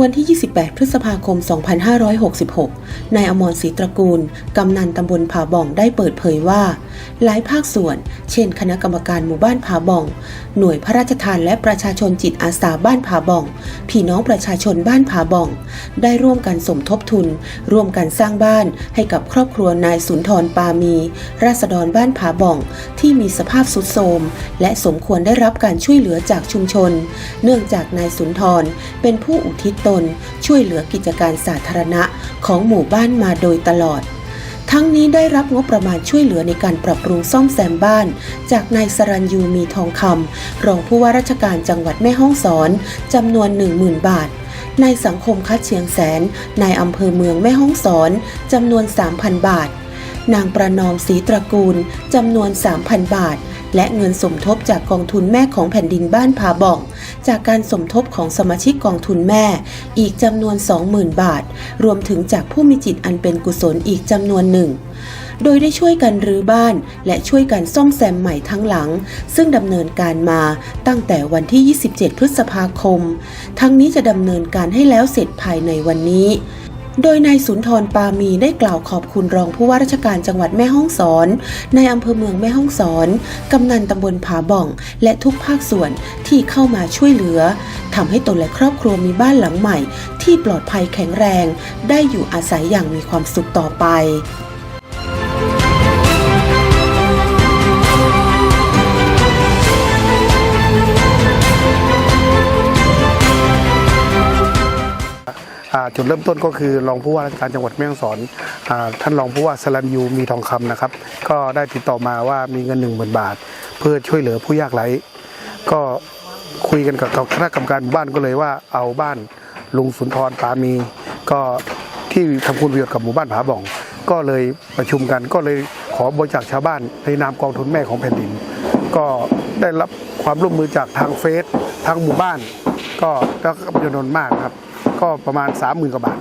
วันที่ 28 พฤษภาคม 2566 นายอมรศรีตระกูล กำนันตำบลผาบ่องได้เปิดเผยว่า หลายภาคส่วน เช่น คณะกรรมการหมู่บ้านผาบ่อง หน่วยพระราชทานและประชาชนจิตอาสาบ้านผาบ่อง พี่น้องประชาชนบ้านผาบ่อง ได้ร่วมกันสมทบทุน ร่วมกันสร้างบ้านให้กับครอบครัวนายสุนทรปามี ราษฎรบ้านผาบ่อง ที่มีสภาพสุดโทรมและสมควรได้รับการช่วยเหลือจากชุมชน เนื่องจากนายสุนทรเป็นผู้อุทิศตน ช่วยเหลือกิจการสาธารณะของหมู่บ้านมาโดยตลอด ทั้งนี้ได้รับงบประมาณช่วยเหลือในการปรับปรุงซ่อมแซมบ้าน จากนายสรัญยูมีทองคำรองผู้ว่าราชการจังหวัดแม่ฮ่องสอนจำนวน 10,000 บาทนายสังคมคัดเชียงแสนนายอำเภอเมืองแม่ฮ่องสอนจำนวน 3,000 บาท นางประนอมศรีตระกูลจำนวน 3,000 บาท และเงินสมทบจากกองทุนแม่ของแผ่นดินบ้านผาบ่อง จากการสมทบของสมาชิกกองทุนแม่ อีกจำนวน 20,000 บาท รวมถึงจากผู้มีจิตอันเป็นกุศลอีกจำนวนหนึ่งโดยได้ช่วยกันรื้อบ้านและช่วยกันซ่อมแซมใหม่ทั้งหลัง ซึ่งดำเนินการมาตั้งแต่วันที่ 27 พฤษภาคม ทั้งนี้จะดำเนินการให้แล้วเสร็จภายในวันนี้ โดยนายสุนทรปามีได้กล่าวขอบคุณรองผู้ว่าราชการจังหวัดแม่ฮ่องสอน ในอำเภอเมืองแม่ฮ่องสอน กำนันตำบลผาบ่อง และทุกภาคส่วนที่เข้ามาช่วยเหลือทำให้ตนและครอบครัวมีบ้านหลังใหม่ ที่ปลอดภัยแข็งแรง ได้อยู่อาศัยอย่างมีความสุขต่อไป จุดเริ่มต้นก็คือรองผู้ว่าราชการจังหวัดแม่ฮ่องสอนอท่านรองผู้ว่าสลันยูมีทองคำนะครับ ก็ได้ติดต่อมาว่ามีเงิน 1 0,000 บาท เพื่อช่วยเหลือผู้ยากไร้ก็คุยกันกับคณะกรรมการหมู่บ้านก็เลยว่าเอาบ้านลุงสุนทรปามี ก็ที่ทำคุณประโยชน์กับหมู่บ้านผาบ่อง ก็เลยประชุมกันก็เลยขอบริจาคชาวบ้านในนามกองทุนแม่ของแผ่นดิน ก็ได้รับความร่วมมือจากทางเฟซทางหมู่บ้าน ก็แล้วก็จำนวนมากครับ ก็ประมาณ 30,000กว่าบาท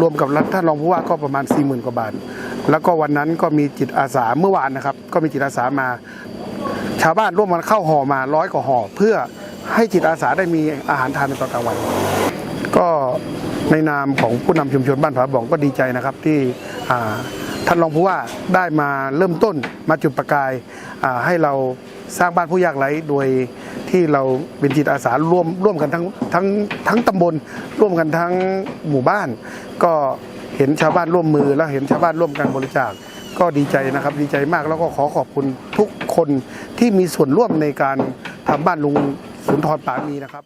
รวมกับท่านรองผู้ว่าก็ประมาณ 40,000กว่าบาท แล้วก็วันนั้นก็มีจิตอาสาเมื่อวานนะครับ ก็มีจิตอาสามา ชาวบ้านร่วมกันเข้าห่อมาร้อยกว่าห่อเพื่อให้จิตอาสาได้มีอาหารทานในตอนกลางวัน ก็ในนามของผู้นำชุมชนบ้านผาบ่องก็ดีใจนะครับที่ท่านรองผู้ว่าได้มาเริ่มต้นมาจุดประกายให้เราสร้างบ้านผู้ยากไร้โดย ที่เราเป็นจิตอาสาร่วมร่วมกันทั้งทั้งทั้งตำบล ร่วมกันทั้งหมู่บ้าน ก็เห็นชาวบ้านร่วมมือแล้วเห็นชาวบ้านร่วมกันบริจาคก็ดีใจนะครับดีใจมากแล้วก็ขอขอบคุณทุกคนที่มีส่วนร่วมในการทำบ้านลุงสุนทรปามีนะครับ